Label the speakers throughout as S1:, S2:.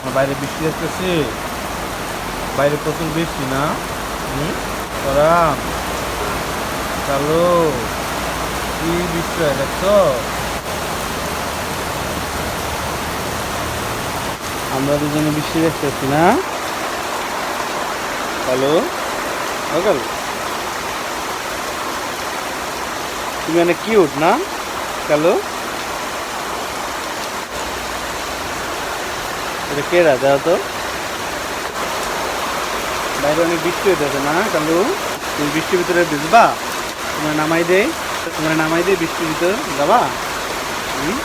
S1: আমার বাইরে বৃষ্টি আসতেছে। বাইরে প্রচুর বৃষ্টি, না? তোরা চালু কি বৃষ্টি হয়, দেখছ? আমরা দুজনে বৃষ্টি দেখতেছি, না? হ্যালো। কাল তুমি অনেক কিউট না? কালো এটা কে রাজা তো। বৃষ্টি হইতেছে না, কালু? তুমি বৃষ্টির ভিতরে ভিজবা? তোমার নামাই দে তোমার নামাই দেই বৃষ্টির ভিতরে, যাবা? হুম?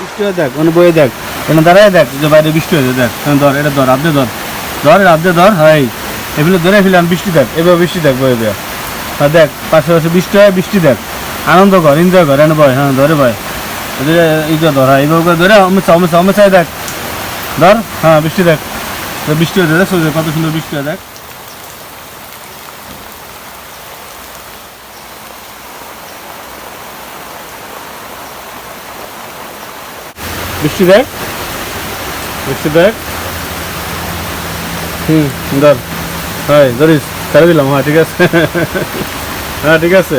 S1: বৃষ্টি হয় দেখ মানে বয়ে দেখ এখানে দাঁড়ায় দেখ যে বাইরে বৃষ্টি হয়েছে, দেখ ধর, এটা ধর আব্দে ধর। ধর আব্দে ধর, হাই। এগুলো ধরে ফেলাম বৃষ্টি দেখ এবার বৃষ্টি দেখ বয়ে দেখ হ্যাঁ দেখ, পাশে পাশে বৃষ্টি হয়, বৃষ্টি দেখ আনন্দ কর এনজয় কর, এনে হ্যাঁ ধরে বয়। এদের এইটা ধর হ্যাঁ এইভাবে ধরে অমেশা অমেশা অমেশায় দেখ। ধর হ্যাঁ বৃষ্টি দেখ বৃষ্টি হয়েছে, দেখ কত সুন্দর বৃষ্টি হয়, দেখ। বৃষ্টি দেখ বৃষ্টি দেখ হুম ধর হ্যাঁ ধরিস ছেড়ে দিলাম হ্যাঁ ঠিক আছে হ্যাঁ ঠিক আছে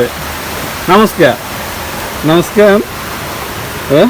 S1: নমস্কার নমস্কার হ্যাঁ